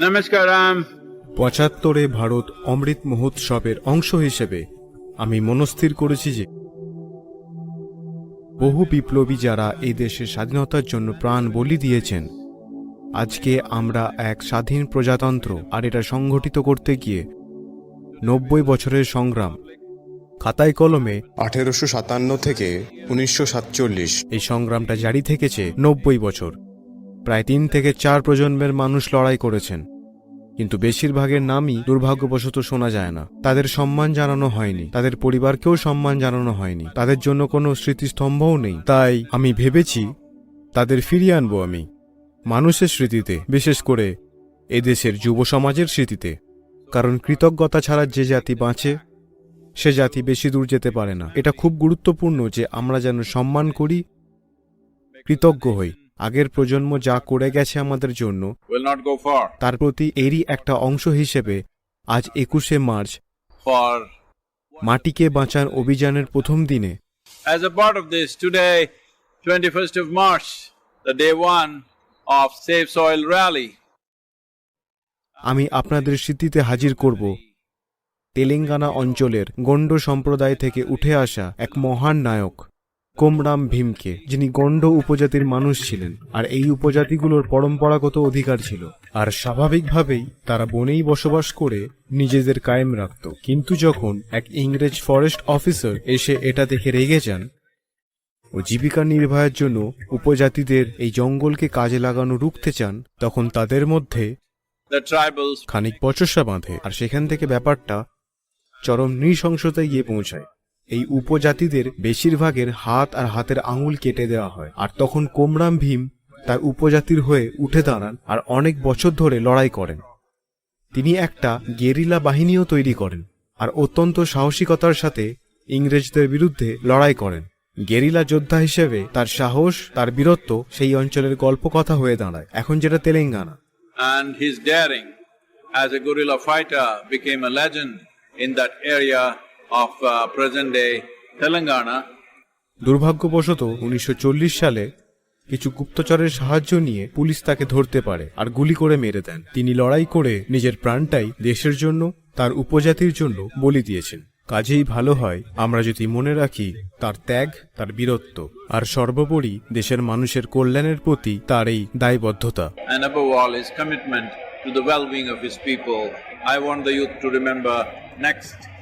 Namaskaram. পঁচাত্তরে ভারত অমৃত মহোৎসবের অংশ হিসেবে আমি মনস্থির করেছি যে বহু বিপ্লবী যারা এই দেশের স্বাধীনতার জন্য প্রাণ বলি দিয়েছেন আজকে আমরা এক স্বাধীন প্রজাতন্ত্র আর এটা সংগঠিত করতে গিয়ে নব্বই বছরের সংগ্রাম খাতায় কলমে আঠেরোশো সাতান্ন থেকে উনিশশো সাতচল্লিশ এই সংগ্রামটা জারি থেকেছে নব্বই বছর প্রায় তিন থেকে চার প্রজন্মের মানুষ লড়াই করেছেন। কিন্তু বেশিরভাগের নামই দুর্ভাগ্যবশত শোনা যায় না। তাদের সম্মান জানানো হয়নি। তাদের পরিবারকেও সম্মান জানানো হয়নি। তাদের জন্য কোনো স্মৃতিস্তম্ভও নেই। তাই আমি ভেবেছি, তাদের ফিরিয়ে আনব আমি। মানুষের স্মৃতিতে, বিশেষ করে এদেশের যুব সমাজের স্মৃতিতে। কারণ কৃতজ্ঞতা ছাড়া যে জাতি বাঁচে, সে জাতি বেশি দূর যেতে পারে না। এটা খুব গুরুত্বপূর্ণ যে আমরা যেন সম্মান করি, কৃতজ্ঞ হই। আগের প্রজন্ম যা করে গেছে আমাদের জন্য তার প্রতি এরই একটা অংশ হিসেবে আজ একুশে মার্চ মাটিকে বাঁচান অভিযানের প্রথম দিনে। As a part of this, today, 21st of March, the day one of Save Soil Rally. আমি আপনাদের স্মৃতিতে হাজির করব তেলেঙ্গানা অঞ্চলের গণ্ড সম্প্রদায় থেকে উঠে আসা এক মহান নায়ক। কোমরাম ভীমকে যিনি গণ্ড উপজাতির মানুষ ছিলেন আর এই উপজাতিগুলোর পরম্পরাগত অধিকার ছিল। আর স্বাভাবিকভাবেই তারা বনেই বসবাস করে নিজেদের কায়েম রাখত। কিন্তু যখন এক ইংরেজ ফরেস্ট অফিসার এসে এটা দেখে রেগে যান ও জীবিকা নির্বাহের জন্য উপজাতিদের এই জঙ্গলকে কাজে লাগানো রুখতে চান তখন তাদের মধ্যে খানিক বচসা বাঁধে আর সেখান থেকে ব্যাপারটা চরম নৃশংসতায় গিয়ে পৌঁছায়। এই উপজাতিদের বেশিরভাগের হাত আর হাতের আঙুল কেটে দেওয়া হয়। আর তখন কোমরাম ভীম তার উপজাতির হয়ে উঠে দাঁড়ান আর অনেক বছর ধরে লড়াই করেন। তিনি একটা গেরিলা বাহিনীও তৈরি করেন আর অত্যন্ত সাহসিকতার সাথে ইংরেজদের বিরুদ্ধে লড়াই করেন। গেরিলা যোদ্ধা হিসেবে তার সাহস, তার বীরত্ব সেই অঞ্চলের গল্প কথা হয়ে দাঁড়ায়। এখন যেটা Telangana. Of uh, present-day Telangana. দুর্ভাগ্যবশত উনিশশো সালে কিছু গুপ্তচরের সাহায্য নিয়ে পুলিশ তাকে ধরতে পারে আর গুলি করে মেরে দেন তিনি লড়াই করে নিজের প্রাণটাই দেশের জন্য তার উপজাতির জন্য বলি দিয়েছেন কাজেই ভালো হয় আমরা যদি মনে রাখি তার ত্যাগ তার বীরত্ব আর সর্বোপরি দেশের মানুষের কল্যাণের প্রতি তার এই দায়বদ্ধতা commitment to the well-being of his people. I want the youth to remember next 75 days.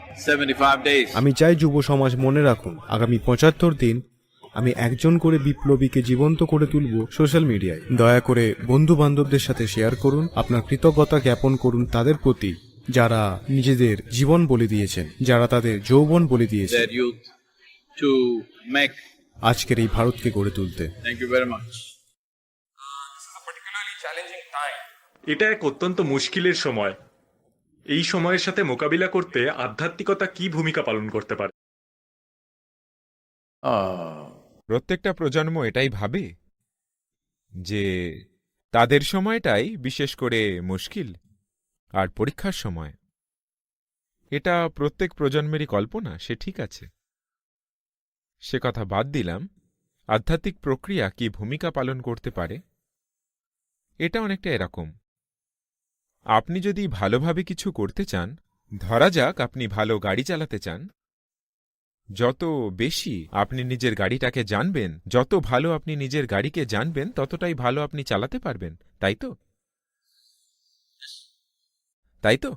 আমি চাই যুব সমাজ মনে রাখুন আগামী পঁচাত্তর দিন আমি একজন করে বিপ্লবীকে জীবন্ত করে তুলব সোশ্যাল মিডিয়ায় দয়া করে বন্ধু বান্ধবদের সাথে শেয়ার করুন আপনার কৃতজ্ঞতা জ্ঞাপন করুন তাদের প্রতি যারা নিজেদের জীবন বলে দিয়েছেন যারা তাদের যৌবন বলে দিয়েছেন. আজকের এই ভারতকে গড়ে তুলতে very much. এটা এক অত্যন্ত মুশকিলের সময় এই সময়ের সাথে মোকাবিলা করতে আধ্যাত্মিকতা কি ভূমিকা পালন করতে পারে? প্রত্যেকটা প্রজন্ম এটাই ভাবে যে তাদের সময়টাই বিশেষ করে মুশকিল আর পরীক্ষার সময়। এটা প্রত্যেক প্রজন্মেরই কল্পনা, সে ঠিক আছে। সে কথা বাদ দিলাম, আধ্যাত্মিক প্রক্রিয়া কি ভূমিকা পালন করতে পারে? এটা অনেকটা এরকম। আপনি যদি ভালোভাবে কিছু করতে চান, ধরা যাক আপনি ভালো গাড়ি চালাতে চান। যত বেশি আপনি নিজের গাড়িটাকে জানবেন, যত ভালো আপনি নিজের গাড়িকে জানবেন, ততটাই ভালো আপনি চালাতে পারবেন, তাই তো? তাই তো?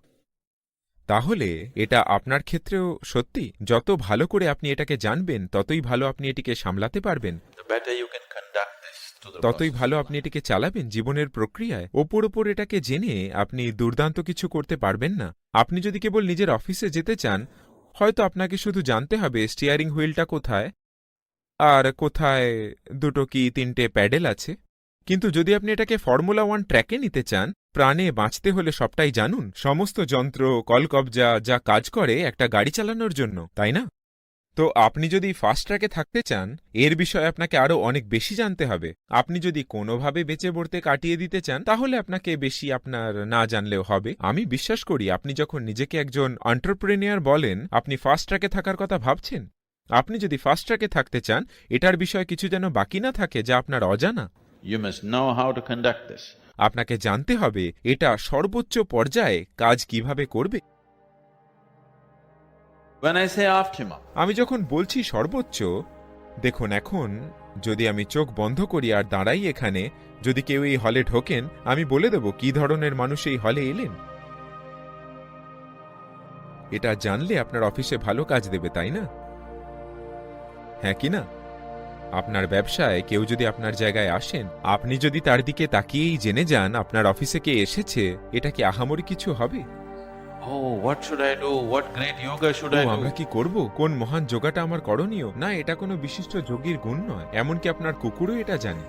তাহলে এটা আপনার ক্ষেত্রেও সত্যি, যত ভালো করে আপনি এটাকে জানবেন, ততই ভালো আপনি এটিকে সামলাতে পারবেন। ততই ভালো আপনি এটিকে চালাবেন জীবনের প্রক্রিয়ায়। ওপর ওপর এটাকে জেনে আপনি দুর্দান্ত কিছু করতে পারবেন না। আপনি যদি কেবল নিজের অফিসে যেতে চান হয়তো আপনাকে শুধু জানতে হবে স্টিয়ারিং হুইলটা কোথায় আর কোথায় দুটো কি তিনটে প্যাডেল আছে। কিন্তু যদি আপনি এটাকে ফর্মুলা ওয়ান ট্র্যাকে নিতে চান প্রাণে বাঁচতে হলে সবটাই জানুন। সমস্ত যন্ত্র কলকবজা যা কাজ করে একটা গাড়ি চালানোর জন্য তাই না? তো আপনি যদি ফাস্ট ট্র্যাকে থাকতে চান এর বিষয়ে আপনাকে আরও অনেক বেশি জানতে হবে। আপনি যদি কোনোভাবে বেঁচে পড়তে কাটিয়ে দিতে চান তাহলে আপনাকে বেশি আপনার না জানলেও হবে। আমি বিশ্বাস করি আপনি যখন নিজেকে একজন অন্টারপ্রেনিয়ার বলেন আপনি ফাস্ট ট্র্যাকে থাকার কথা ভাবছেন? আপনি যদি ফাস্ট ট্র্যাকে থাকতে চান এটার বিষয়ে কিছু যেন বাকি না থাকে যা আপনার অজানা। You must know how to conduct this. আপনাকে জানতে হবে এটা সর্বোচ্চ পর্যায়ে কাজ কীভাবে করবে। When I say optimum, আমি যখন বলছি সর্বোচ্চ দেখুন এখন যদি আমি চোখ বন্ধ করি আর দাঁড়াই এখানে যদি কেউ এই হলে ঢোকেন আমি বলে দেব কি ধরনের মানুষ এই হলে এলেন। এটা জানলে আপনার অফিসে ভালো কাজ দেবে তাই না? হ্যাঁ কি না? আপনার ব্যবসায় কেউ যদি আপনার জায়গায় আসেন আপনি যদি তার দিকে তাকিয়েই জেনে যান আপনার অফিসে কে এসেছে এটা কি আহামরি কিছু হবে? Oh, what should I do? What great yoga should O I do? আমরা কি করব? কোন মহান যোগাটা আমার করণীয়? না এটা কোনো বিশিষ্ট যোগীর গুণ নয়। এমনকি আপনার কুকুরও এটা জানে।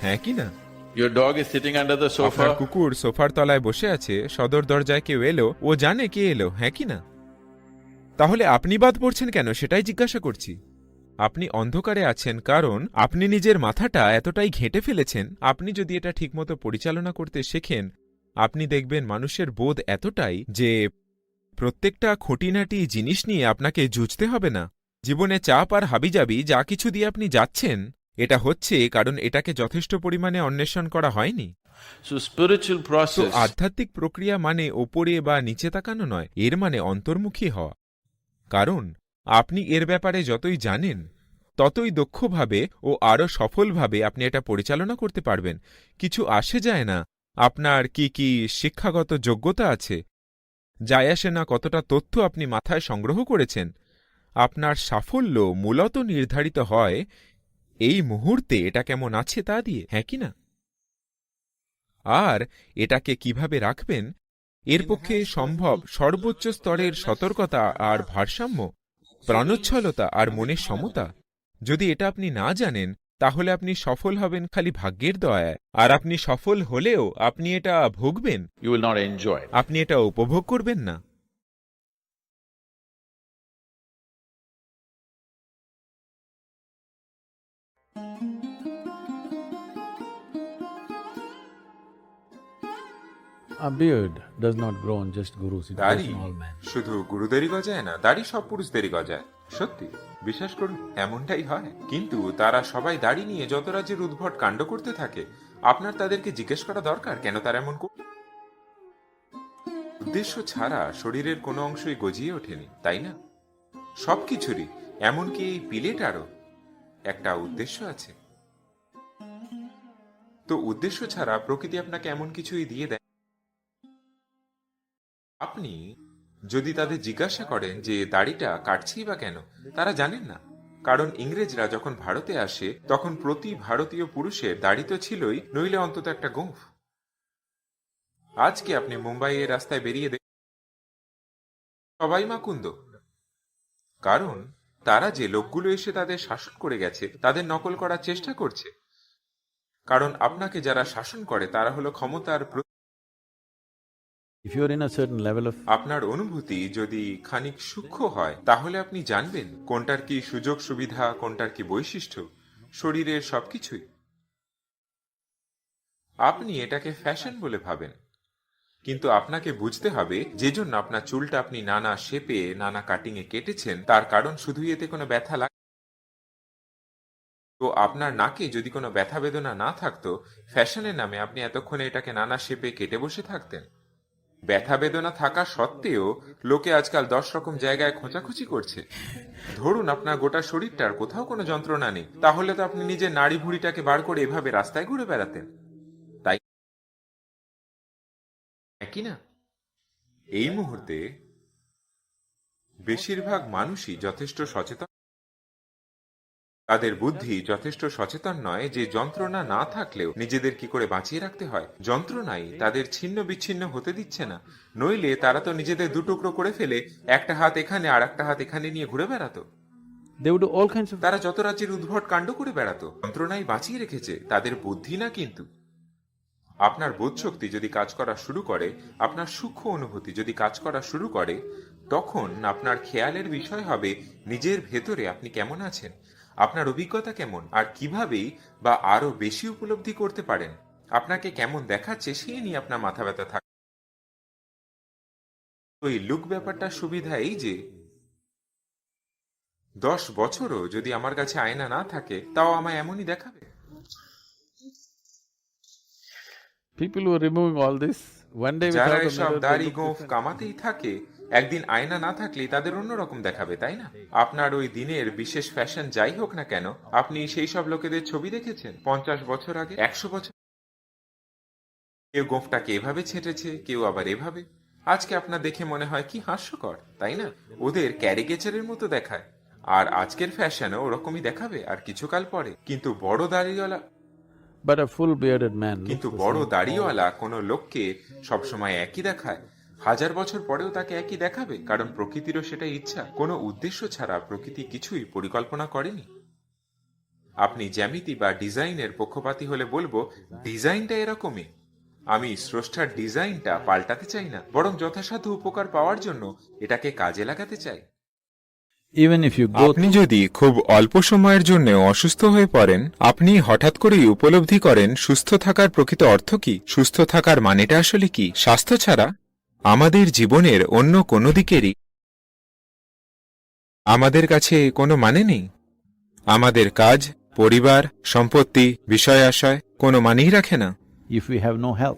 হ্যাঁ কি না? Your dog is sitting under the আপনার কুকুর সোফার তলায় বসে আছে সদর দরজায় কেউ এলো ও জানে কে এলো হ্যাঁ কি না? তাহলে আপনি বাদ পড়ছেন কেন? সেটাই জিজ্ঞাসা করছি। আপনি অন্ধকারে আছেন কারণ আপনি নিজের মাথাটা এতটাই ঘেঁটে ফেলেছেন আপনি যদি এটা ঠিকমতো পরিচালনা করতে শেখেন আপনি দেখবেন মানুষের বোধ এতটাই যে প্রত্যেকটা খুঁটিনাটি জিনিস নিয়ে আপনাকে জুঝতে হবে না। জীবনে চাপ আর হাবিজাবি যা কিছু দিয়ে আপনি যাচ্ছেন এটা হচ্ছে কারণ এটাকে যথেষ্ট পরিমাণে অন্বেষণ করা হয়নি। আধ্যাত্মিক প্রক্রিয়া মানে ওপরে বা নিচে তাকানো নয় এর মানে অন্তর্মুখী হওয়া। কারণ আপনি এর ব্যাপারে যতই জানেন ততই দক্ষভাবে ও আরও সফলভাবে আপনি এটা পরিচালনা করতে পারবেন। কিছু আসে যায় না আপনার কি কি শিক্ষাগত যোগ্যতা আছে? যায় আসে না কতটা তথ্য আপনি মাথায় সংগ্রহ করেছেন? আপনার সাফল্য মূলত নির্ধারিত হয় এই মুহূর্তে এটা কেমন আছে তা দিয়ে হ্যাঁ কি না? আর এটাকে কীভাবে রাখবেন? এর পক্ষে সম্ভব সর্বোচ্চ স্তরের সতর্কতা আর ভারসাম্য, প্রাণোচ্ছলতা আর মনের সমতা। যদি এটা আপনি না জানেন তাহলে আপনি সফল হবেন খালি ভাগ্যের দয়ায় আর আপনি সফল হলেও আপনি এটা ভুগবেন you will not enjoy. আপনি এটা উপভোগ করবেন না A beard does not grow on just gurus, it grows দাড়ি on all men. শুধু গুরুদেরই গজায় না দাড়ি সব পুরুষদেরই গজায় সত্যি, বিশ্বাস করুন, এমনটাই হয়। কিন্তু তারা সবাই দাড়ি নিয়ে যত রাজ্যের উদ্ভট কাণ্ড করতে থাকে, আপনার তাদেরকে জিজ্ঞেস করা দরকার কেন তারা এমন উদ্দেশ্য ছাড়া শরীরের কোনো অংশই গজিয়ে ওঠেনি, তাই না? সবকিছুরই এমনকি এই পিলেটারও একটা উদ্দেশ্য আছে। তো উদ্দেশ্য ছাড়া প্রকৃতি আপনাকে এমন কিছুই দিয়ে দেয়। আপনি যদি তাদের জিজ্ঞাসা করেন যে, দাড়িটা কাটছেই বা কেন? তারা জানেন না। কারণ ইংরেজরা যখন ভারতে আসে, তখন প্রতি ভারতীয় পুরুষের দাড়ি তো ছিলই, নইলে অন্তত একটা গোঁফ আজকে আপনি মুম্বাইয়ের রাস্তায় বেরিয়ে দেখ সবাই মাকুন্দ। কারণ তারা যে লোকগুলো এসে তাদের শাসন করে গেছে, তাদের নকল করার চেষ্টা করছে। কারণ আপনাকে যারা শাসন করে, তারা হলো ক্ষমতার আপনার অনুভূতি যদি খানিক সূক্ষ্ম হয়, তাহলে আপনি জানবেন কোনটার কি সুযোগ সুবিধা, কোনটার কি বৈশিষ্ট্য, শরীরের সবকিছুই। আপনি এটাকে ফ্যাশন বলে ভাবেন। কিন্তু আপনাকে বুঝতে হবে, যে জন্য আপনার চুলটা আপনি নানা শেপে, নানা কাটিংয়ে কেটেছেন, তার কারণ শুধুই এতে কোনো ব্যথা লাগে তো আপনার নাকে যদি কোনো ব্যথা বেদনা না থাকতো, ফ্যাশনের নামে আপনি এতক্ষণে এটাকে নানা শেপে কেটে বসে থাকতেন। ব্যথা বেদনা থাকা সত্ত্বেও লোকে আজকাল দশ রকম জায়গায় খোঁচাখুচি করছে। ধরুন আপনার গোটা শরীরটার কোথাও কোনো যন্ত্রণা নেই, তাহলে তো আপনি নিজের নাড়ি ভুড়িটাকে বার করে এভাবে রাস্তায় ঘুরে বেড়াতেন। তাই একই না? এই মুহূর্তে বেশিরভাগ মানুষই যথেষ্ট সচেতন তাদের বুদ্ধি যথেষ্ট সচেতন নয় যে যন্ত্রণা না থাকলেও নিজেদের কি করে বাঁচিয়ে রাখতে হয়। যন্ত্রণাই তাদের ছিন্ন বিচ্ছিন্ন হতে দিচ্ছে না। নইলে তারা তো নিজেদের দুটুকরো করে ফেলে একটা হাত এখানে আর একটা হাত এখানে নিয়ে ঘুরে বেড়াতো। তারা যত রাজ্যের উদ্ভট কাণ্ড করে বেড়াতো যন্ত্রণাই বাঁচিয়ে রেখেছে তাদের বুদ্ধি না কিন্তু। আপনার বোধশক্তি যদি কাজ করা শুরু করে আপনার সূক্ষ্ম অনুভূতি যদি কাজ করা শুরু করে তখন আপনার খেয়ালের বিষয় হবে নিজের ভেতরে আপনি কেমন আছেন। আপনার অভিজ্ঞতা কেমন? আর কিভাবেই বা আরও বেশি উপলব্ধি করতে পারেন? আপনাকে কেমন দেখাচ্ছে সেই নিয়ে আপনার মাথা ব্যথা থাকে ওই লুক ব্যাপারটা সুবিধা এই যে দশ বছরও যদি আমার কাছে আয়না না থাকে তাও আমায় এমনই দেখাবে? People who are removing all this, one day যারা এসব দাড়ি গোঁফ কামাতেই থাকে একদিন আয়না না থাকলে তাদের অন্যরকম দেখাবে তাই না? আপনার ওই দিনের বিশেষ ফ্যাশন যাই হোক না কেন আপনি সেই সব লোকেদের ছবি দেখেছেন? পঞ্চাশ বছর আগে? একশো বছর? কেউ গোঁফটাকে এভাবে ছেঁটেছে কেউ আবার এভাবে। আজকে আপনার দেখে মনে হয় কি হাস্যকর তাই না? ওদের ক্যারিকেচারের মতো দেখায়। আর আজকের ফ্যাশনও ওরকমই দেখাবে আর কিছুকাল পরে। কিন্তু বড় দাড়িওয়ালা. কিন্তু বড় দাড়িওয়ালা কোনো লোককে সবসময় একই দেখায়। হাজার বছর পরেও তাকে একই দেখাবে কারণ প্রকৃতিরও সেটা ইচ্ছা। কোনো উদ্দেশ্য ছাড়া প্রকৃতি কিছুই পরিকল্পনা করেনি। আপনি জ্যামিতি বা ডিজাইনের পক্ষপাতী হলে বলব ডিজাইনটা এরকমই। আমি স্রষ্টার ডিজাইনটা পাল্টাতে চাই না বরং যথাসাধ্য উপকার পাওয়ার জন্য এটাকে কাজে লাগাতে চাই। Go আপনি যদি খুব অল্প সময়ের জন্য অসুস্থ হয়ে পড়েন আপনি হঠাৎ করেই উপলব্ধি করেন সুস্থ থাকার প্রকৃত অর্থ কি? সুস্থ থাকার মানেটা আসলে কি? স্বাস্থ্য ছাড়া? আমাদের জীবনের অন্য কোনো দিকেরই। আমাদের কাছে কোনো মানে নেই। আমাদের কাজ পরিবার সম্পত্তি বিষয় আশয় কোনো মানেই রাখে না.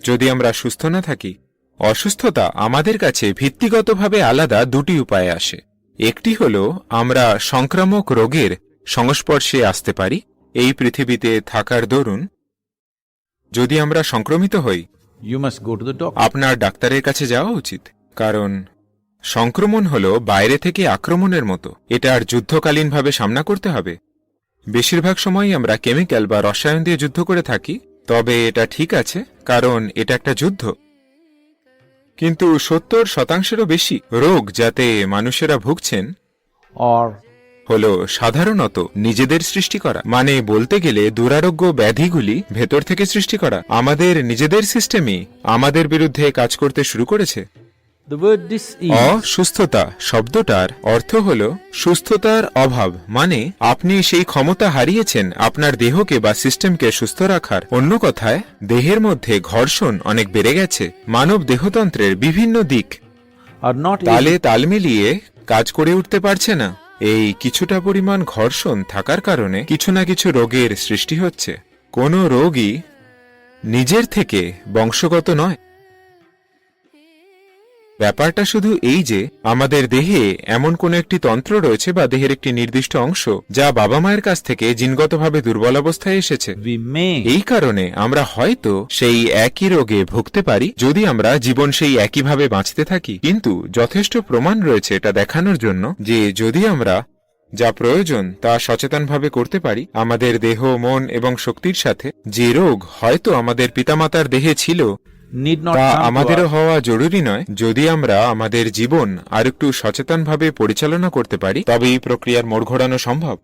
যদি আমরা সুস্থ না থাকি অসুস্থতা আমাদের কাছে ভিত্তিগতভাবে আলাদা দুটি উপায়ে আসে। একটি হল আমরা সংক্রামক রোগের সংস্পর্শে আসতে পারি এই পৃথিবীতে থাকার দরুন। যদি আমরা সংক্রমিত হই Doctor. আপনার ডাক্তারের কাছে যাওয়া উচিত কারণ সংক্রমণ হল বাইরে থেকে আক্রমণের মতো। এটা আর যুদ্ধকালীনভাবে সামনা করতে হবে। বেশিরভাগ সময়ই আমরা কেমিক্যাল বা রসায়ন দিয়ে যুদ্ধ করে থাকি তবে এটা ঠিক আছে কারণ এটা একটা যুদ্ধ। কিন্তু সত্তর শতাংশেরও বেশি রোগ যাতে মানুষেরা ভুগছেন হল সাধারণত নিজেদের সৃষ্টি করা। মানে বলতে গেলে দুরারোগ্য ব্যাধিগুলি ভেতর থেকে সৃষ্টি করা। আমাদের নিজেদের সিস্টেমই আমাদের বিরুদ্ধে কাজ করতে শুরু করেছে। অসুস্থতা শব্দটার অর্থ হল সুস্থতার অভাব। মানে আপনি সেই ক্ষমতা হারিয়েছেন আপনার দেহকে বা সিস্টেমকে সুস্থ রাখার। অন্য কথায় দেহের মধ্যে ঘর্ষণ অনেক বেড়ে গেছে। মানব দেহতন্ত্রের বিভিন্ন দিক। তালে তাল মিলিয়ে কাজ করে উঠতে পারছে না। এই কিছুটা পরিমাণ ঘর্ষণ থাকার কারণে কিছু না কিছু রোগের সৃষ্টি হচ্ছে। কোনো রোগই নিজের থেকে বংশগত নয়। ব্যাপারটা শুধু এই যে আমাদের দেহে এমন কোন একটি তন্ত্র রয়েছে বা দেহের একটি নির্দিষ্ট অংশ যা বাবা মায়ের কাছ থেকে জিনগতভাবে দুর্বল অবস্থায় এসেছে। এই কারণে আমরা হয়তো সেই একই রোগে ভুগতে পারি যদি আমরা জীবন সেই একইভাবে বাঁচতে থাকি। কিন্তু যথেষ্ট প্রমাণ রয়েছে এটা দেখানোর জন্য যে যদি আমরা যা প্রয়োজন তা সচেতনভাবে করতে পারি আমাদের দেহ মন এবং শক্তির সাথে যে রোগ হয়তো আমাদের পিতামাতার দেহে ছিল তা আমাদেরও হওয়া জরুরি নয়। যদি আমরা আমাদের জীবন আর আরেকটু সচেতনভাবে পরিচালনা করতে পারি তবে এই প্রক্রিয়ার মোড় ঘোরানো সম্ভব।